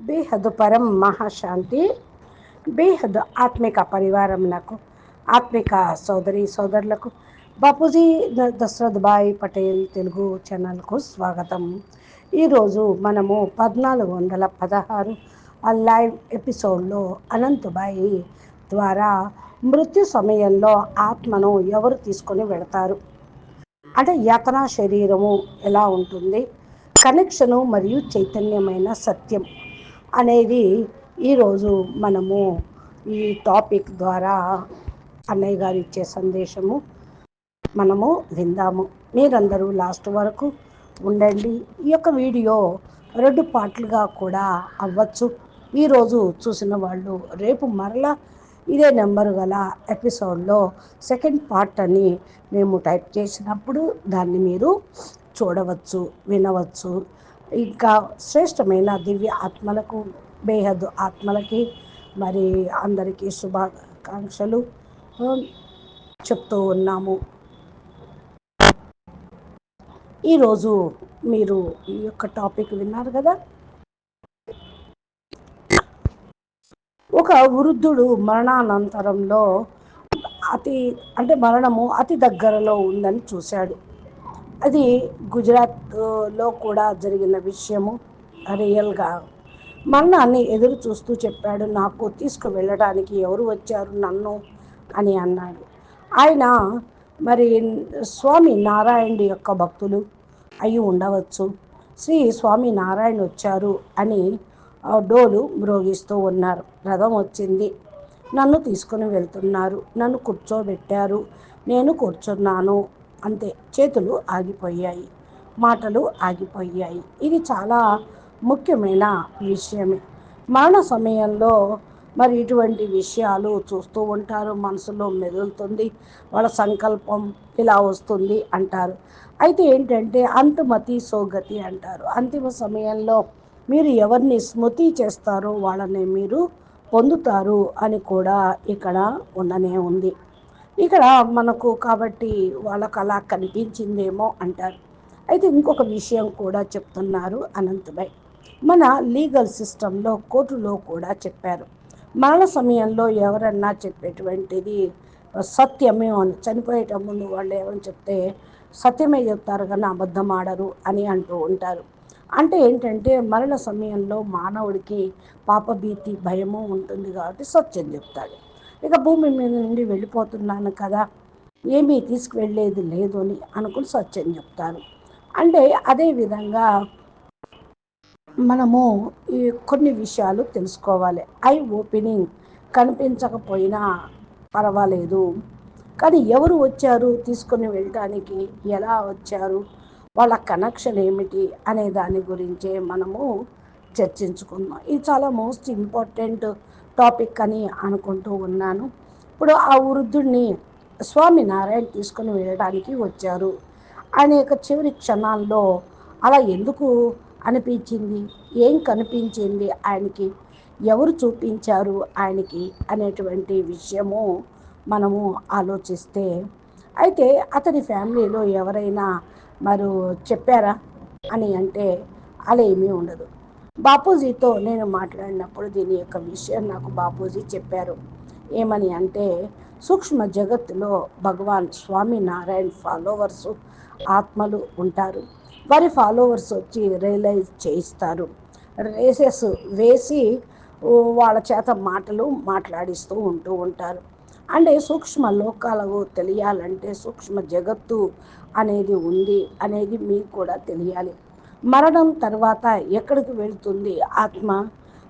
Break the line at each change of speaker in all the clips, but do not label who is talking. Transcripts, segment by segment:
బేహద్ పరం మహాశాంతి బేహద్ ఆత్మిక పరివారమునకు ఆత్మిక సోదరి సోదరులకు బాపూజీ దశరథ్ భాయ్ పటేల్ తెలుగు ఛానల్కు స్వాగతం. ఈరోజు మనము పద్నాలుగు వందల పదహారు ఆ లైవ్ ఎపిసోడ్లో అనంతుబాయి ద్వారా మృత్యు సమయంలో ఆత్మను ఎవరు తీసుకొని వెళతారు? అంటే యాతనా శరీరము ఎలా ఉంటుంది? కనెక్షను మరియు చైతన్యమైన సత్యం అనేది ఈరోజు మనము ఈ టాపిక్ ద్వారా అన్నయ్య గారు ఇచ్చే సందేశము. మనము విందాము. మీరందరూ లాస్ట్ వరకు ఉండండి. ఈ యొక్క వీడియో రెండు పార్ట్లుగా కూడా అవ్వచ్చు. ఈరోజు చూసిన వాళ్ళు రేపు మరలా ఇదే నెంబరు గల ఎపిసోడ్లో సెకండ్ పార్ట్ అని మేము టైప్ చేసినప్పుడు దాన్ని మీరు చూడవచ్చు వినవచ్చు. ఇంకా శ్రేష్టమైన దివ్య ఆత్మలకు బేహద్దు ఆత్మలకి మరి అందరికీ శుభాకాంక్షలు. చెప్తూ ఉన్నాము. ఈరోజు మీరు ఈ యొక్క టాపిక్ విన్నారు కదా? ఒక వృద్ధుడు మరణానంతరంలో అతి అంటే మరణము అతి దగ్గరలో ఉందని చూశాడు. అది గుజరాత్లో కూడా జరిగిన విషయము. రియల్గా మరణాన్ని ఎదురు చూస్తూ చెప్పాడు. నాకు తీసుకువెళ్ళడానికి ఎవరు వచ్చారు నన్ను? అని అన్నాడు. ఆయన మరి స్వామి నారాయణుడి యొక్క భక్తులు అయి ఉండవచ్చు. శ్రీ స్వామి నారాయణ వచ్చారు అని డోలు మ్రోగిస్తూ ఉన్నారు. రథం వచ్చింది. నన్ను తీసుకుని వెళ్తున్నారు. నన్ను కూర్చోబెట్టారు. నేను కూర్చున్నాను అంతే. చేతులు ఆగిపోయాయి. మాటలు ఆగిపోయాయి. ఇది చాలా ముఖ్యమైన విషయమే. మరణ సమయంలో మరి ఇటువంటి విషయాలు చూస్తూ ఉంటారు. మనసులో మెదులుతుంది. వాళ్ళ సంకల్పం ఇలా వస్తుంది అంటారు. అయితే ఏంటంటే అంతుమతి సోగతి అంటారు. అంతిమ సమయంలో మీరు ఎవరిని స్మృతి చేస్తారో వాళ్ళని మీరు పొందుతారు అని కూడా ఇక్కడ ఉండనే ఉంది. ఇక్కడ మనకు కాబట్టి వాళ్ళకు అలా కనిపించిందేమో అంటారు. అయితే ఇంకొక విషయం కూడా చెప్తున్నారు అనంతభాయ్ మన లీగల్ సిస్టంలో కోర్టులో కూడా చెప్పారు. మరణ సమయంలో ఎవరన్నా చెప్పేటువంటిది సత్యమే అని చనిపోయేట ముందు వాళ్ళు ఏమని చెప్తే సత్యమే చెప్తారు కానీ అబద్ధం ఆడరు అని అంటూ ఉంటారు. అంటే ఏంటంటే మరణ సమయంలో మానవుడికి పాపభీతి భయము ఉంటుంది కాబట్టి సత్యం చెప్తాడు. ఇక భూమి మీద నుండి వెళ్ళిపోతున్నాను కదా. ఏమీ తీసుకువెళ్ళేది లేదు అని అనుకుని సత్యం చెప్తారు. అంటే అదే విధంగా మనము ఈ కొన్ని విషయాలు తెలుసుకోవాలి. ఐ ఓపెనింగ్ కనిపించకపోయినా పర్వాలేదు. కానీ ఎవరు వచ్చారు? తీసుకొని వెళ్ళటానికి ఎలా వచ్చారు? వాళ్ళ కనెక్షన్ ఏమిటి? అనే దాని గురించే మనము చర్చించుకుందాం. ఇది చాలా మోస్ట్ ఇంపార్టెంట్ టాపిక్ అని అనుకుంటూ ఉన్నాను. ఇప్పుడు ఆ వృద్ధుడిని స్వామి నారాయణ తీసుకొని వెళ్ళడానికి వచ్చారు. ఆయన యొక్క చివరి క్షణాల్లో అలా ఎందుకు అనిపించింది? ఏం కనిపించింది ఆయనకి? ఎవరు చూపించారు ఆయనకి అనేటువంటి విషయము మనము ఆలోచిస్తే అయితే అతని ఫ్యామిలీలో ఎవరైనా మరి చెప్పారా? అని అంటే అలా ఏమీ ఉండదు. బాపూజీతో నేను మాట్లాడినప్పుడు దీని యొక్క విషయం నాకు బాపూజీ చెప్పారు. ఏమని అంటే సూక్ష్మ జగత్తులో భగవాన్ స్వామి నారాయణ ఫాలోవర్స్ ఆత్మలు ఉంటారు. వారి ఫాలోవర్స్ వచ్చి రియలైజ్ చేయిస్తారు. రేసెస్ వేసి వాళ్ళ చేత మాటలు మాట్లాడిస్తూ ఉంటూ ఉంటారు. అంటే సూక్ష్మ లోకాలకు తెలియాలంటే సూక్ష్మ జగత్తు అనేది ఉంది అనేది మీకు కూడా తెలియాలి. మరణం తర్వాత ఎక్కడికి వెళుతుంది ఆత్మ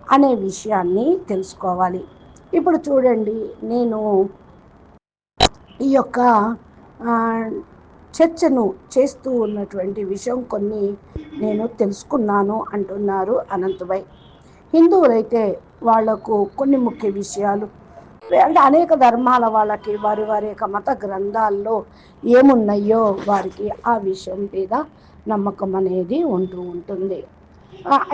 అనే విషయాన్ని తెలుసుకోవాలి. ఇప్పుడు చూడండి నేను ఈ యొక్క చర్చను చేస్తూ ఉన్నటువంటి విషయం కొన్ని నేను తెలుసుకున్నాను అంటున్నారు అనంతభాయ్ హిందువులైతే వాళ్ళకు కొన్ని ముఖ్య విషయాలు అంటే అనేక ధర్మాల వాళ్ళకి వారి వారి యొక్క మత గ్రంథాల్లో ఏమున్నాయో వారికి ఆ విషయం మీద నమ్మకం అనేది ఉంటూ ఉంటుంది.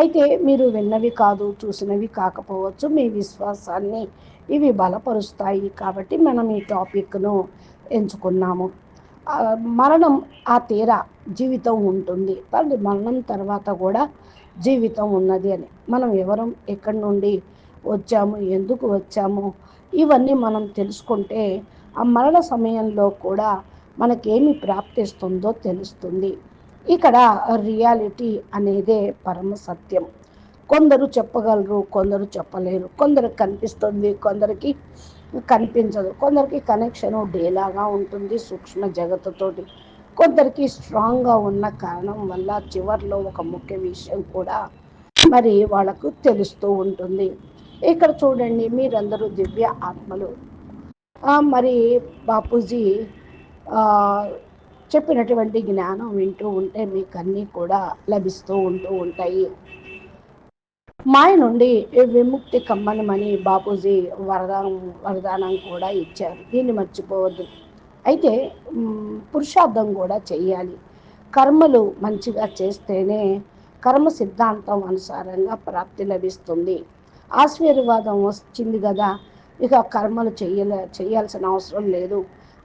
అయితే మీరు విన్నవి కాదు చూసినవి కాకపోవచ్చు మీ విశ్వాసాన్ని ఇవి బలపరుస్తాయి కాబట్టి మనం ఈ టాపిక్ను ఎంచుకున్నాము. మరణం ఆ తీర జీవితం ఉంటుంది. మరి మరణం తర్వాత కూడా జీవితం ఉన్నది అని. మనం ఎవరం ఎక్కడి నుండి వచ్చాము ఎందుకు వచ్చాము ఇవన్నీ మనం తెలుసుకుంటే ఆ మరణ సమయంలో కూడా మనకేమి ప్రాప్తిస్తుందో తెలుస్తుంది. ఇక్కడ రియాలిటీ అనేదే పరమ సత్యం. కొందరు చెప్పగలరు కొందరు చెప్పలేరు. కొందరికి కనిపిస్తుంది కొందరికి కనిపించదు. కొందరికి కనెక్షన్ డేలాగా ఉంటుంది సూక్ష్మ జగత్తుతోటి. కొందరికి స్ట్రాంగ్గా ఉన్న కారణం వల్ల చివరిలో ఒక ముఖ్య విషయం కూడా మరి వాళ్ళకు తెలుస్తూ ఉంటుంది. ఇక్కడ చూడండి మీరందరూ దివ్య ఆత్మలు. మరి బాపూజీ చెప్పినటువంటి జ్ఞానం వింటూ ఉంటే మీకు అన్నీ కూడా లభిస్తూ ఉంటూ ఉంటాయి. మాయ నుండి విముక్తి కమ్మనమని బాపూజీ వరదానం వరదానం కూడా ఇచ్చారు. దీన్ని మర్చిపోవద్దు. అయితే పురుషార్థం కూడా చేయాలి కర్మలు మంచిగా చేస్తేనే కర్మ సిద్ధాంతం అనుసారంగా ప్రాప్తి లభిస్తుంది. ఆశీర్వాదం వచ్చింది కదా ఇక కర్మలు చేయలే చేయాల్సిన అవసరం లేదు.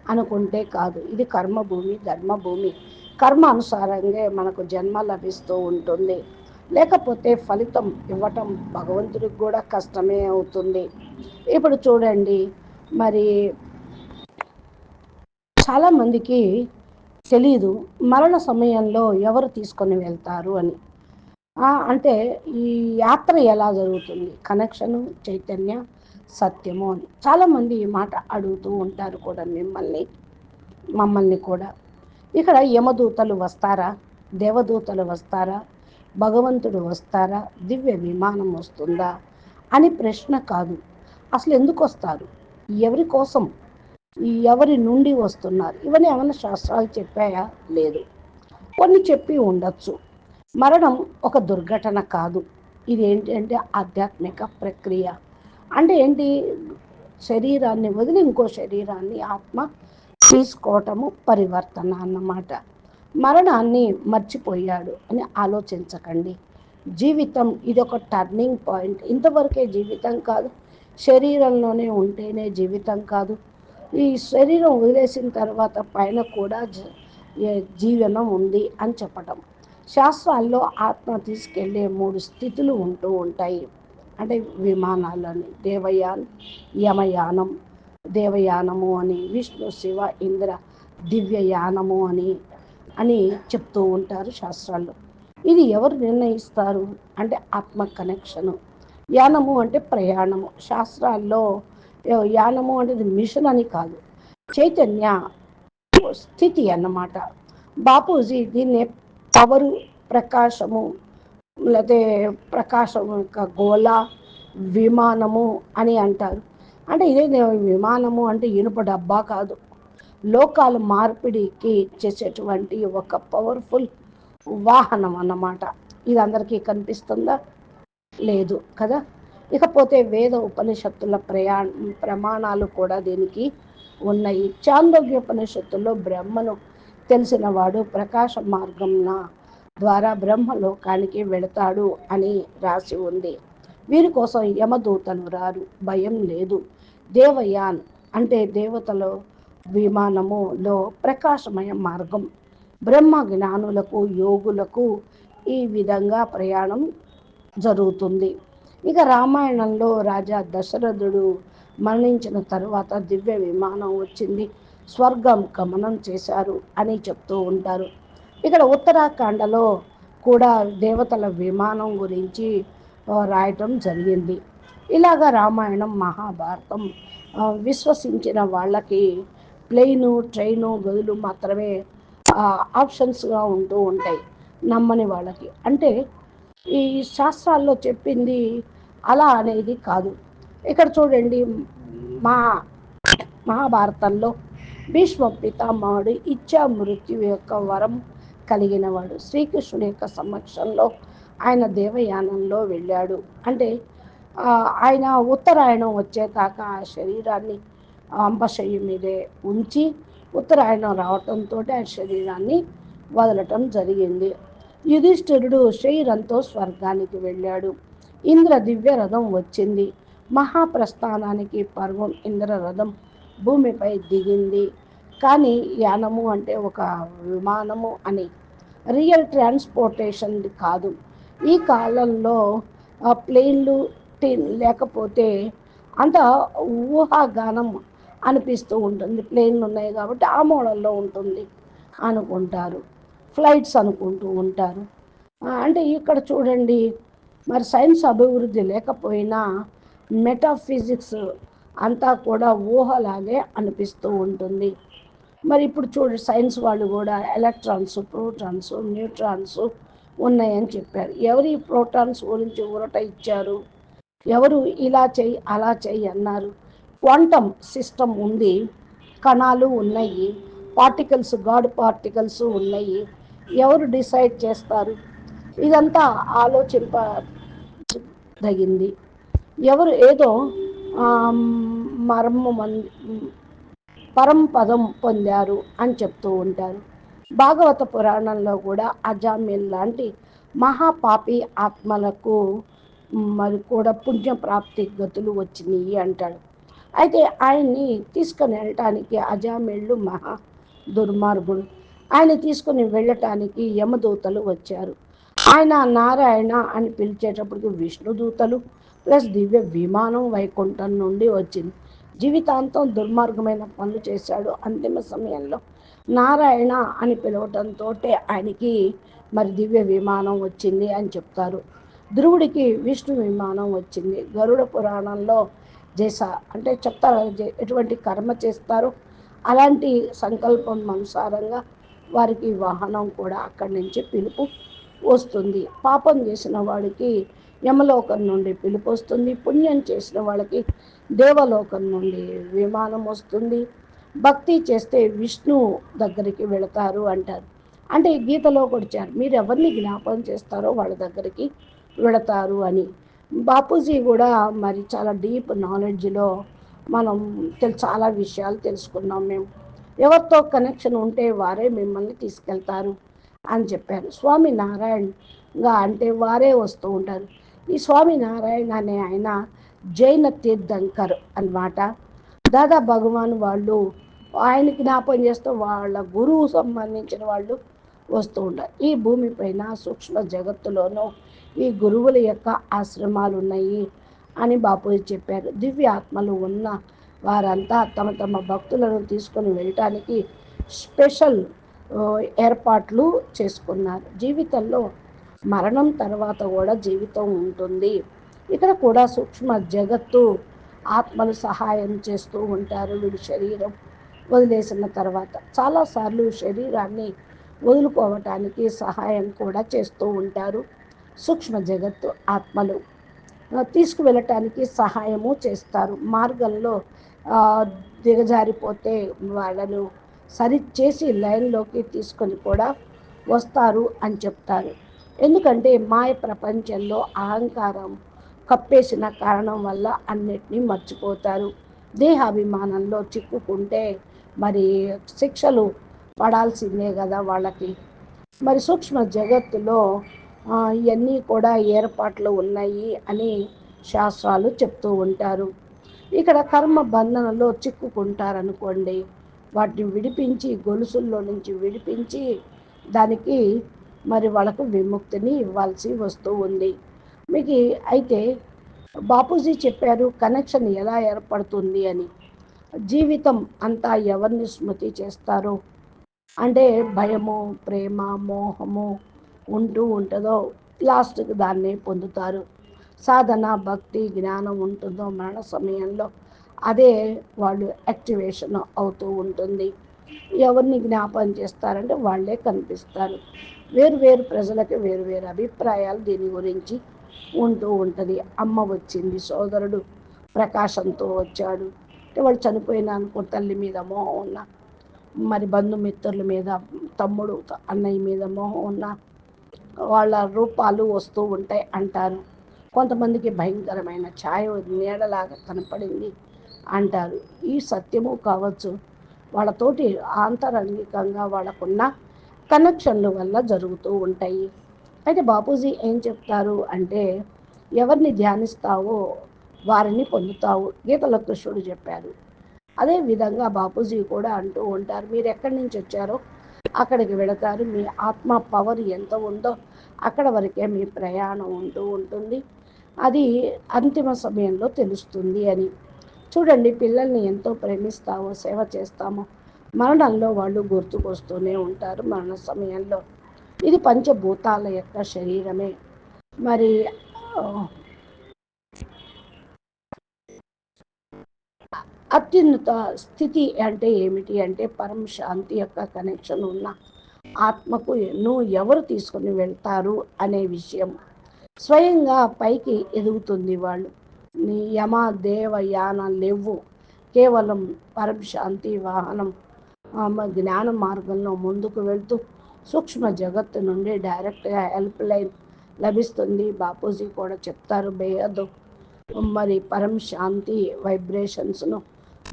అనుకుంటే కాదు. ఇది కర్మభూమి ధర్మభూమి. కర్మ అనుసారంగా మనకు జన్మ లభిస్తూ ఉంటుంది. లేకపోతే ఫలితం ఇవ్వటం భగవంతుడికి కూడా కష్టమే అవుతుంది. ఇప్పుడు చూడండి. మరి చాలామందికి తెలీదు మరణ సమయంలో ఎవరు తీసుకొని వెళ్తారు అని. అంటే ఈ యాత్ర ఎలా జరుగుతుంది? కనెక్షను చైతన్య సత్యము అని. చాలామంది ఈ మాట అడుగుతూ ఉంటారు కూడా మిమ్మల్ని మమ్మల్ని కూడా. ఇక్కడ యమదూతలు వస్తారా? దేవదూతలు వస్తారా? భగవంతుడు వస్తారా? దివ్య విమానం వస్తుందా? అని ప్రశ్న కాదు. అసలు ఎందుకు వస్తారు? ఎవరి కోసం? ఎవరి నుండి వస్తున్నారు? ఇవన్నీ ఏమైనా శాస్త్రాలు చెప్పాయా? లేదు. కొన్ని చెప్పి ఉండొచ్చు. మరణం ఒక దుర్ఘటన కాదు. ఇది ఏంటంటే ఆధ్యాత్మిక ప్రక్రియ. అంటే ఏంటి? శరీరాన్ని వదిలి ఇంకో శరీరాన్ని ఆత్మ తీసుకోవటము పరివర్తన అన్నమాట. మరణాన్ని మర్చిపోయాడు అని ఆలోచించకండి. జీవితం ఇది ఒక టర్నింగ్ పాయింట్ ఇంతవరకే జీవితం కాదు. శరీరంలోనే ఉంటేనే జీవితం కాదు. ఈ శరీరం వదిలేసిన తర్వాత పైన కూడా జీవనం ఉంది అని చెప్పటం. శాస్త్రాల్లో ఆత్మ తీసుకెళ్ళే మూడు స్థితులు ఉంటూ ఉంటాయి. అంటే విమానాలని దేవయాన్ యమయానం దేవయానము అని విష్ణు శివ ఇంద్ర దివ్యయానము అని అని చెప్తూ ఉంటారు శాస్త్రాల్లో. ఇది ఎవరు నిర్ణయిస్తారు? అంటే ఆత్మ కనెక్షను. యానము అంటే ప్రయాణము. శాస్త్రాల్లో యానము అనేది మిషన్ అని కాదు. చైతన్య స్థితి అన్నమాట. బాపూజీ దీన్ని పవరు ప్రకాశము లేకపోతే ప్రకాశం యొక్క గోళ విమానము అని అంటారు. అంటే ఇదే విమానము అంటే ఇనుప డబ్బా కాదు. లోకాల మార్పిడికి చేసేటువంటి ఒక పవర్ఫుల్ వాహనం అన్నమాట. ఇది అందరికీ కనిపిస్తుందా? లేదు కదా? ఇకపోతే వేద ఉపనిషత్తుల ప్రయా ప్రమాణాలు కూడా దీనికి ఉన్నాయి. చాందోగ్య ఉపనిషత్తుల్లో బ్రహ్మను తెలిసినవాడు ప్రకాశ మార్గంన ద్వారా బ్రహ్మలోకానికి వెళతాడు అని రాసి ఉంది. వీరి కోసం యమదూతలు రారు. భయం లేదు. దేవయాన్ అంటే దేవతల విమానములో ప్రకాశమయ మార్గం. బ్రహ్మ జ్ఞానులకు యోగులకు ఈ విధంగా ప్రయాణం జరుగుతుంది. ఇక రామాయణంలో రాజా దశరథుడు మరణించిన తర్వాత దివ్య విమానం వచ్చింది. స్వర్గం గమనం చేశారు అని చెప్తూ ఉంటారు. ఇక్కడ ఉత్తరాఖండలో కూడా దేవతల విమానం గురించి రాయటం జరిగింది. ఇలాగ రామాయణం మహాభారతం విశ్వసించిన వాళ్ళకి ప్లెయిన్ ట్రైను గదులు మాత్రమే ఆప్షన్స్గా ఉంటూ ఉంటాయి నమ్మని వాళ్ళకి. అంటే ఈ శాస్త్రాల్లో చెప్పింది అలా అనేది కాదు. ఇక్కడ చూడండి మా మహాభారతంలో భీష్మ పితామహుడు ఇచ్చా మృత్యు యొక్క వరం కలిగినవాడు. శ్రీకృష్ణుడి యొక్క సమక్షంలో ఆయన దేవయానంలో వెళ్ళాడు. అంటే ఆయన ఉత్తరాయణం వచ్చేకాక ఆ శరీరాన్ని అంబశయ్య మీదే ఉంచి ఉత్తరాయణం రావటంతో ఆ శరీరాన్ని వదలటం జరిగింది. యుధిష్ఠిరుడు శరీరంతో స్వర్గానికి వెళ్ళాడు. ఇంద్ర దివ్య రథం వచ్చింది. మహాప్రస్థానానికి పర్వం ఇంద్ర రథం భూమిపై దిగింది. కానీ యానము అంటే ఒక విమానము అని. రియల్ ట్రాన్స్పోర్టేషన్ కాదు. ఈ కాలంలో ప్లేన్లు లేకపోతే అంత ఊహాగానం అనిపిస్తూ ఉంటుంది. ప్లేన్లు ఉన్నాయి కాబట్టి ఆ మోడల్లో ఉంటుంది అనుకుంటారు. ఫ్లైట్స్ అనుకుంటూ ఉంటారు. అంటే ఇక్కడ చూడండి మరి సైన్స్ అభివృద్ధి లేకపోయినా మెటాఫిజిక్స్ అంతా కూడా ఊహలాగే అనిపిస్తూ ఉంటుంది. మరి ఇప్పుడు చూడు సైన్స్ వాళ్ళు కూడా ఎలక్ట్రాన్స్ ప్రోటాన్స్ న్యూట్రాన్స్ ఉన్నాయని చెప్పారు. ఎవరి ప్రోటాన్స్ గురించి ఊరట ఇచ్చారు? ఎవరు ఇలా చెయ్యి అలా చెయ్యి అన్నారు. క్వాంటమ్ సిస్టమ్ ఉంది కణాలు ఉన్నాయి పార్టికల్స్ గాడ్ పార్టికల్స్ ఉన్నాయి. ఎవరు డిసైడ్ చేస్తారు? ఇదంతా ఆలోచింప తగింది ఎవరు ఏదో మర్మ పరంపదం పొందారు అని చెప్తూ ఉంటారు. భాగవత పురాణంలో కూడా అజామిల్ లాంటి మహాపాపి ఆత్మలకు మరి కూడా పుణ్యప్రాప్తి గతులు వచ్చినాయి అంటాడు. అయితే ఆయన్ని తీసుకొని వెళ్ళటానికి అజామిళ్ళు మహా దుర్మార్గుడు ఆయన తీసుకుని వెళ్ళటానికి యమదూతలు వచ్చారు. ఆయన నారాయణ అని పిలిచేటప్పటికి విష్ణుదూతలు ప్లస్ దివ్య విమానం వైకుంఠం నుండి వచ్చింది. జీవితాంతం దుర్మార్గమైన పనులు చేశాడు అంతిమ సమయంలో. నారాయణ అని పిలవటంతో ఆయనకి మరి దివ్య విమానం వచ్చింది అని చెప్తారు. ధ్రువుడికి విష్ణు విమానం వచ్చింది. గరుడ పురాణంలో చేస అంటే చెప్తారు ఎటువంటి కర్మ చేస్తారో? అలాంటి సంకల్పం అనుసారంగా వారికి వాహనం కూడా అక్కడి నుంచి పిలుపు వస్తుంది. పాపం చేసిన వాడికి యమలోకం నుండి పిలుపు వస్తుంది. పుణ్యం చేసిన వాళ్ళకి దేవలోకం నుండి విమానం వస్తుంది. భక్తి చేస్తే విష్ణు దగ్గరికి వెళతారు అంటారు. అంటే గీతలో వచ్చారు మీరు ఎవరిని జ్ఞాపకం చేస్తారో వాళ్ళ దగ్గరికి వెళతారు అని. బాపూజీ కూడా మరి చాలా డీప్ నాలెడ్జ్లో మనం చాలా విషయాలు తెలుసుకున్నాం మేము. ఎవరితో కనెక్షన్ ఉంటే వారే మిమ్మల్ని తీసుకెళ్తారు అని చెప్పారు. స్వామి నారాయణగా అంటే వారే వస్తూ ఉంటారు. ఈ స్వామి నారాయణ అనే ఆయన జైన తీర్థంకర్ అనమాట దాదా భగవాన్ వాళ్ళు ఆయనకి జ్ఞాపం చేస్తూ వాళ్ళ గురువు సంబంధించిన వాళ్ళు వస్తూ ఉంటారు ఈ భూమిపైన సూక్ష్మ జగత్తులోనూ ఈ గురువుల యొక్క ఆశ్రమాలు ఉన్నాయి అని బాపూజీ చెప్పారు. దివ్య ఆత్మలు ఉన్న వారంతా తమ తమ భక్తులను తీసుకొని వెళ్ళటానికి స్పెషల్ ఏర్పాట్లు చేసుకున్నారు. జీవితంలో మరణం తర్వాత కూడా జీవితం ఉంటుంది. ఇక్కడ కూడా సూక్ష్మ జగత్తు ఆత్మలు సహాయం చేస్తూ ఉంటారు వీడి శరీరం వదిలేసిన తర్వాత. చాలాసార్లు శరీరాన్ని వదులుకోవటానికి సహాయం కూడా చేస్తూ ఉంటారు. సూక్ష్మ జగత్తు ఆత్మలు. తీసుకువెళ్ళటానికి సహాయము చేస్తారు. మార్గంలో దిగజారిపోతే వాళ్ళను సరిచేసి లైన్లోకి తీసుకొని కూడా వస్తారు అని చెప్తారు. ఎందుకంటే మాయ ప్రపంచంలో అహంకారం కప్పేసిన కారణం వల్ల అన్నిటినీ మర్చిపోతారు. దేహాభిమానంలో చిక్కుకుంటే మరి శిక్షలు పడాల్సిందే కదా వాళ్ళకి. మరి సూక్ష్మ జగత్తులో ఇవన్నీ కూడా ఏర్పాట్లు ఉన్నాయి అని శాస్త్రాలు చెప్తూ ఉంటారు. ఇక్కడ కర్మ బంధనలో చిక్కుకుంటారనుకోండి వాటిని విడిపించి గొలుసుల్లో నుంచి విడిపించి దానికి మరి వాళ్ళకు విముక్తిని ఇవ్వాల్సి వస్తూ ఉంది. మీకు అయితే బాపూజీ చెప్పారు కనెక్షన్ ఎలా ఏర్పడుతుంది అని. జీవితం అంతా ఎవరిని స్మృతి చేస్తారో? అంటే భయము ప్రేమ మోహము ఉంటూ ఉంటుందో? లాస్ట్కి దాన్ని పొందుతారు. సాధన భక్తి జ్ఞానం ఉంటుందో మరణ సమయంలో అదే వాళ్ళు యాక్టివేషన్ అవుతూ ఉంటుంది. ఎవరిని జ్ఞాపం చేస్తారంటే వాళ్ళే కనిపిస్తారు. వేరు వేరు ప్రజలకి వేరు వేరు అభిప్రాయాలు దీని గురించి ఉంటూ ఉంటుంది. అమ్మ వచ్చింది సోదరుడు ప్రకాశంతో వచ్చాడు. అంటే వాళ్ళు చనిపోయిన అనుకో తల్లి మీద మోహం ఉన్న మరి బంధుమిత్రుల మీద తమ్ముడు అన్నయ్య మీద మోహం ఉన్న వాళ్ళ రూపాలు వస్తూ ఉంటాయి అంటారు. కొంతమందికి భయంకరమైన ఛాయ నీడలాగా కనపడింది అంటారు. ఈ సత్యము కావచ్చు వాళ్ళతోటి ఆంతరంగికంగా వాళ్ళకున్న కనెక్షన్ల వల్ల జరుగుతూ ఉంటాయి. అయితే బాపూజీ ఏం చెప్తారు అంటే ఎవరిని ధ్యానిస్తావో వారిని పొందుతావు. గీతల కృష్ణుడు చెప్పారు. అదే విధంగా బాపూజీ కూడా అంటూ ఉంటారు మీరు ఎక్కడి నుంచి వచ్చారో అక్కడికి వెళతారు. మీ ఆత్మ పవర్ ఎంత ఉందో అక్కడ వరకే మీ ప్రయాణం ఉంటూ ఉంటుంది. అది అంతిమ సమయంలో తెలుస్తుంది అని. చూడండి పిల్లల్ని ఎంతో ప్రేమిస్తామో సేవ చేస్తామో మరణంలో వాళ్ళు గుర్తుకొస్తూనే ఉంటారు. మరణ సమయంలో ఇది పంచభూతాల యొక్క శరీరమే. మరి అత్యున్నత స్థితి అంటే ఏమిటి అంటే పరమ శాంతి యొక్క కనెక్షన్ ఉన్న ఆత్మకు నువ్వు ఎవరు తీసుకుని వెళ్తారు అనే విషయం. స్వయంగా పైకి ఎదుగుతుంది వాళ్ళు. నీ యమ దేవ యాన లేవు కేవలం పరమశాంతి వాహనం జ్ఞాన మార్గంలో ముందుకు వెళ్తూ సూక్ష్మ జగత్తు నుండి డైరెక్ట్గా హెల్ప్ లైన్ లభిస్తుంది. బాపూజీ కూడా చెప్తారు బేయదు. మరి పరం శాంతి వైబ్రేషన్స్ను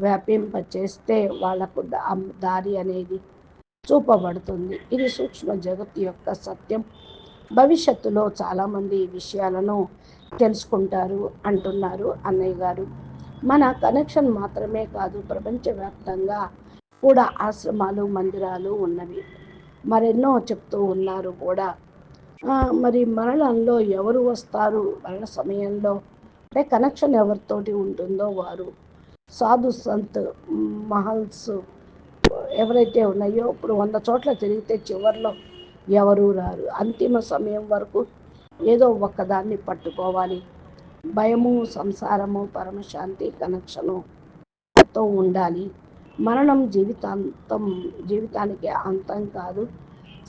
వ్యాపింపచేస్తే వాళ్ళకు దారి అనేది చూపబడుతుంది. ఇది సూక్ష్మ జగత్తు యొక్క సత్యం. భవిష్యత్తులో చాలామంది ఈ విషయాలను తెలుసుకుంటారు అంటున్నారు అన్నయ్య గారు. మన కనెక్షన్ మాత్రమే కాదు ప్రపంచవ్యాప్తంగా కూడా ఆశ్రమాలు మందిరాలు ఉన్నవి. మరెన్నో చెప్తూ ఉన్నారు కూడా. మరి మరణంలో ఎవరు వస్తారు? మరణ సమయంలో అంటే కనెక్షన్ ఎవరితోటి ఉంటుందో వారు. సాధు సంత్ మహల్స్ ఎవరైతే ఉన్నాయో ఇప్పుడు వంద చోట్ల తిరిగితే చివరిలో ఎవరు రారు? అంతిమ సమయం వరకు ఏదో ఒక్కదాన్ని పట్టుకోవాలి. భయము సంసారము పరమశాంతి కనెక్షను తో ఉండాలి. మరణం జీవితాంతం జీవితానికి అంతం కాదు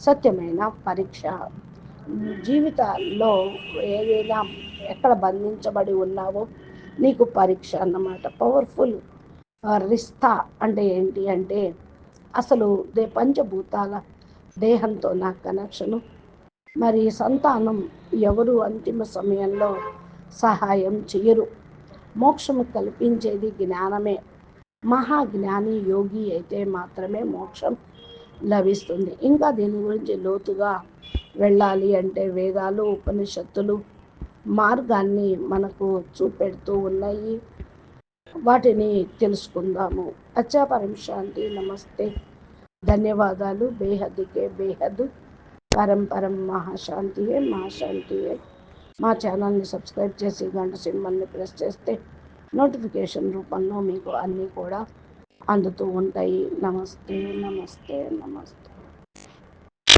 సత్యమైన పరీక్ష. జీవితాల్లో ఏదైనా ఎక్కడ బంధించబడి ఉన్నావో నీకు పరీక్ష అన్నమాట. పవర్ఫుల్ రిస్తా అంటే ఏంటి అంటే అసలు దే పంచభూతాల దేహంతో నా కనెక్షను. మరి సంతానం ఎవరు అంతిమ సమయంలో సహాయం చేయరు మోక్షము కల్పించేది జ్ఞానమే. మహాజ్ఞాని యోగి అయితే మాత్రమే మోక్షం లభిస్తుంది. ఇంకా దీని గురించి లోతుగా వెళ్ళాలి అంటే వేదాలు ఉపనిషత్తులు మార్గాన్ని మనకు చూపెడుతూ ఉన్నాయి. వాటిని తెలుసుకుందాము. అచ్చా పరం శాంతి నమస్తే. ధన్యవాదాలు. బేహద్కే బేహద్ పరం పరం మహాశాంతియే మహాశాంతి మా ఛానల్ని సబ్స్క్రైబ్ చేసి గంట సింబల్ని ప్రెస్ చేస్తే నోటిఫికేషన్ రూపంలో మీకు అన్నీ కూడా అందుతూ ఉంటాయి. నమస్తే నమస్తే నమస్తే.